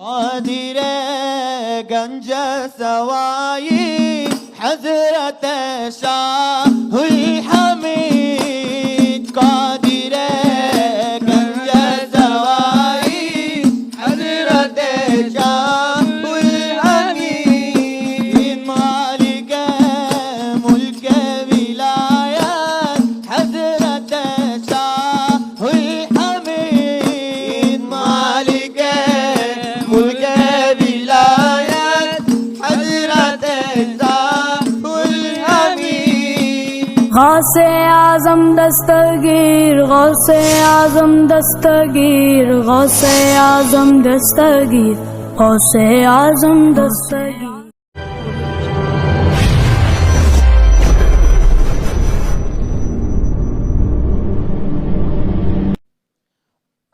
قادرة جنجة سواي حضرت شاه الحميد أعظم دستگیر غوث أعظم دستگیر غوث أعظم دستگیر غوث أعظم دستگیر.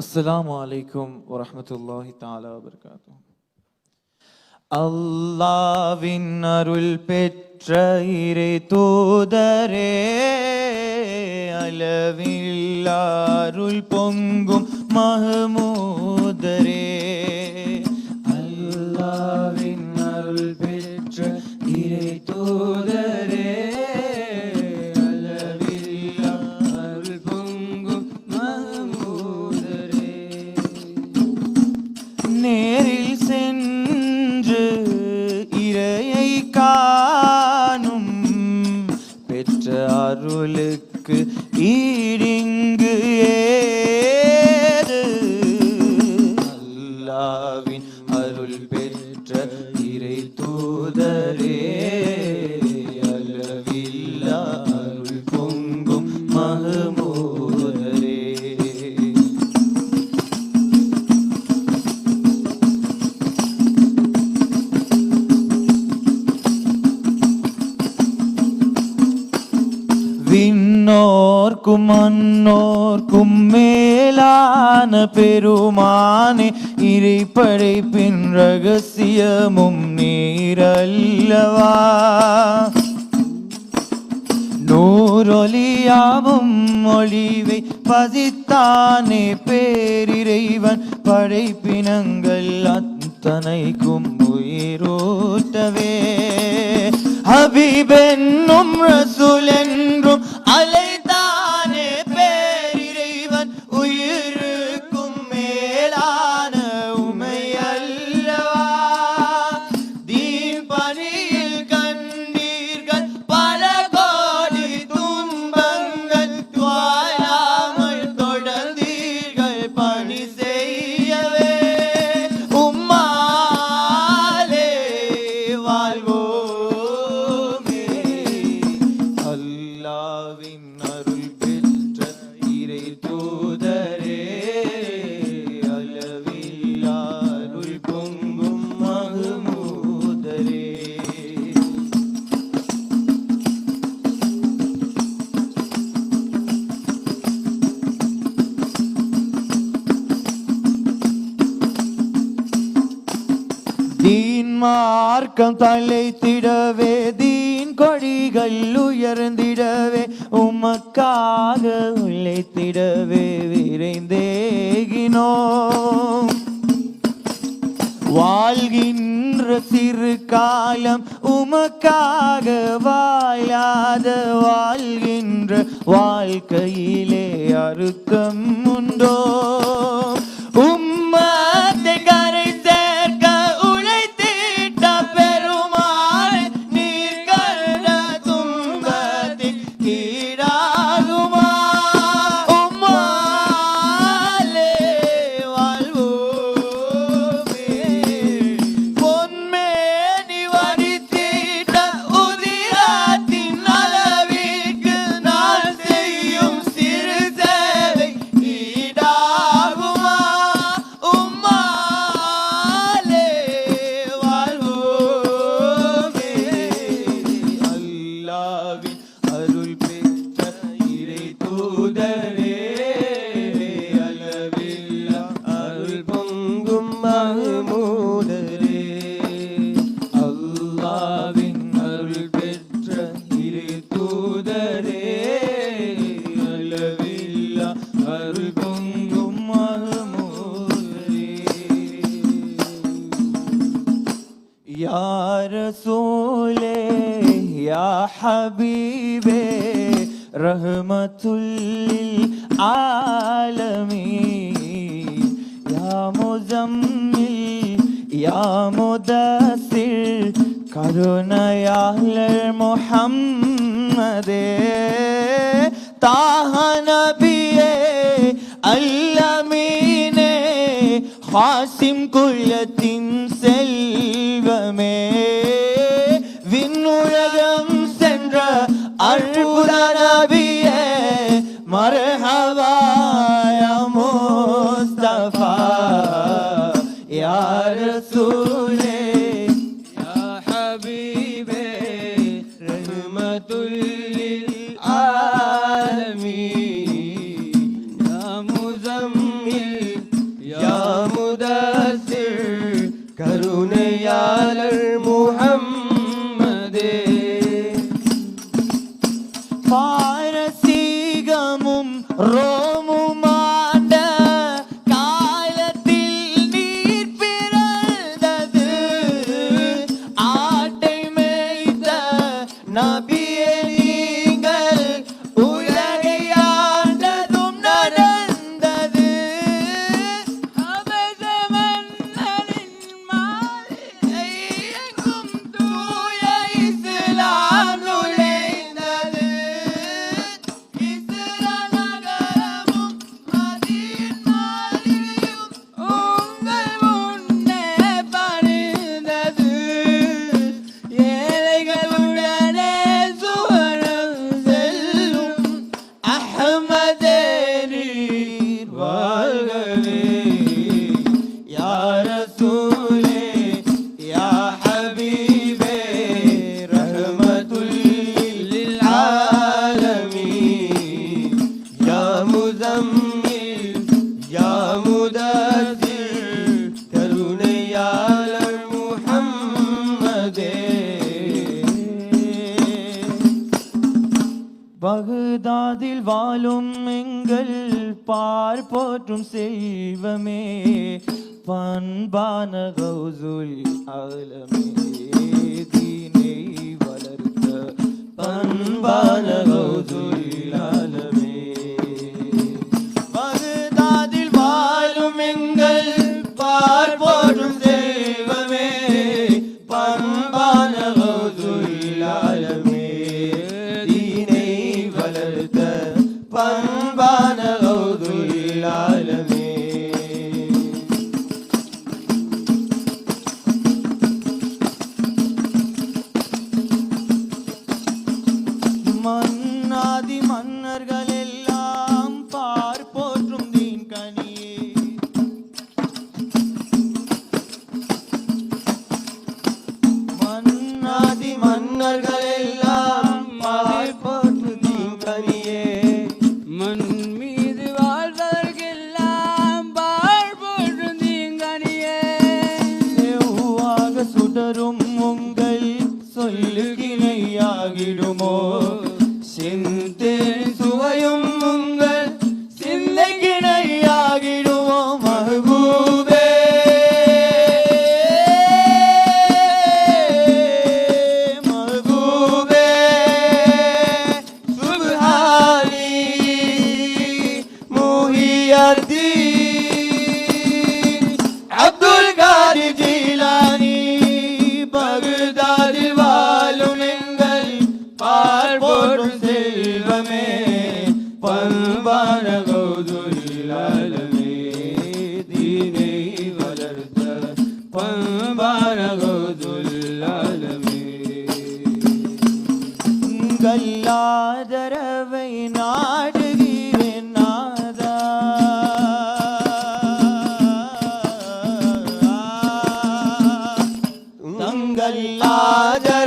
السلام عليكم ورحمة الله تعالى وبركاته. الله أرول بيت பெற்ற இறை தூதரே அளவில்லாருள் பொங்கும் மகமூதரே. அல்லாவின் அருள் பெற்ற இறை தூதரே அளவில்லா அருள் பொங்கும் மகமூதரே விண்ணோர்க்கும் எல்லோர்க்கும் மேலான பெருமானே இறை படைப்பின் ரகசியமும் நீரல்லவா? நூறொலியாவும் ஒளிவை பதித்தானே பேரிறைவன் படைப்பினங்கள் அத்தனைக்கும் உயிரோட்டவே. ஹபீபென்னும் ரசூல் என்றும் அலைத்தானே தீன் மார்க்கம் தலைத்திடவே தீன் கொடிகள் உயர்ந்திடவே உமக்காக உழைத்திடவே விரைந்தேகினோம். வாழ்கின்ற சிறு காலம் உமக்காக வாழாத வாழ்கின்ற வாழ்க்கையிலே அறுக்கம் உண்டோ മുസമ്മിൽ യാ മുദസിൽ കരുണയാൽ മുഹമ്മദേ താഹ നബിയേ അല്ലമീനേ ഹാസിം കുലത്തിൻ സെൽവമേ വിണ്ണുഴകം സെൻട്ര അൽപുര നബിയേ മർഹവ roll Malene வாதில் வாழும் எங்கள் பார் போற்றும் செல்வமே. பண்பான கௌசுல் அகலமே தீனை வளர்த்த பண்பான கௌசுல் அகலமே பகுதாதில் வாழும் எங்கள் பார்ப்போ घर घर allá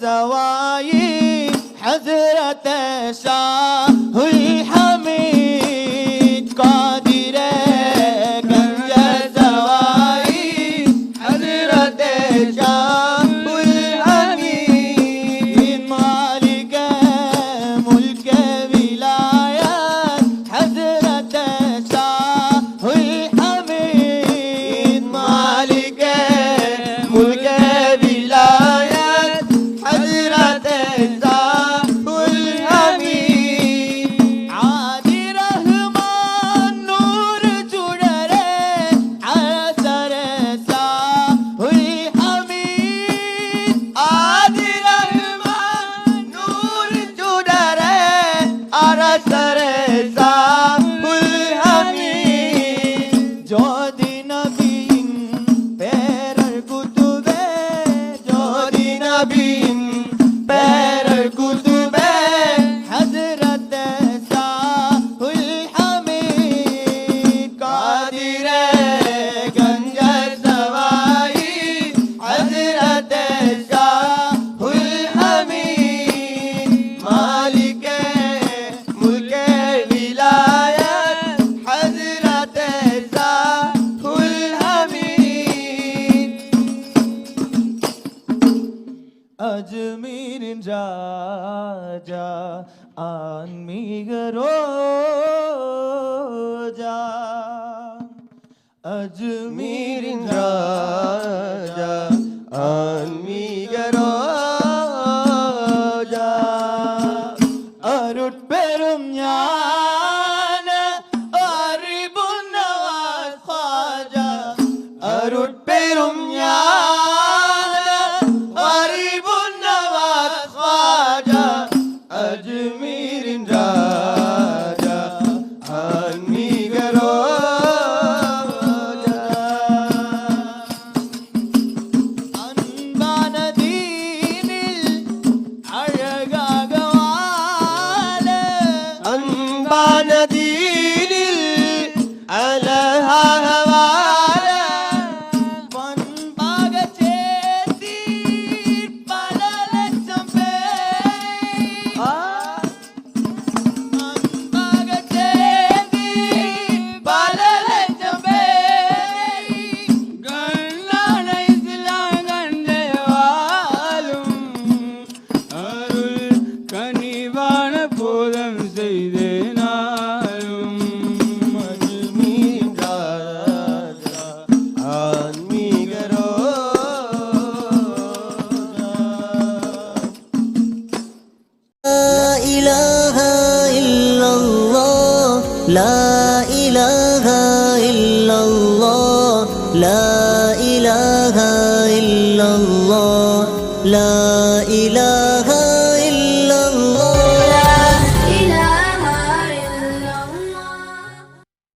ثواني حضرة شاہ Maharaj. अजमीर love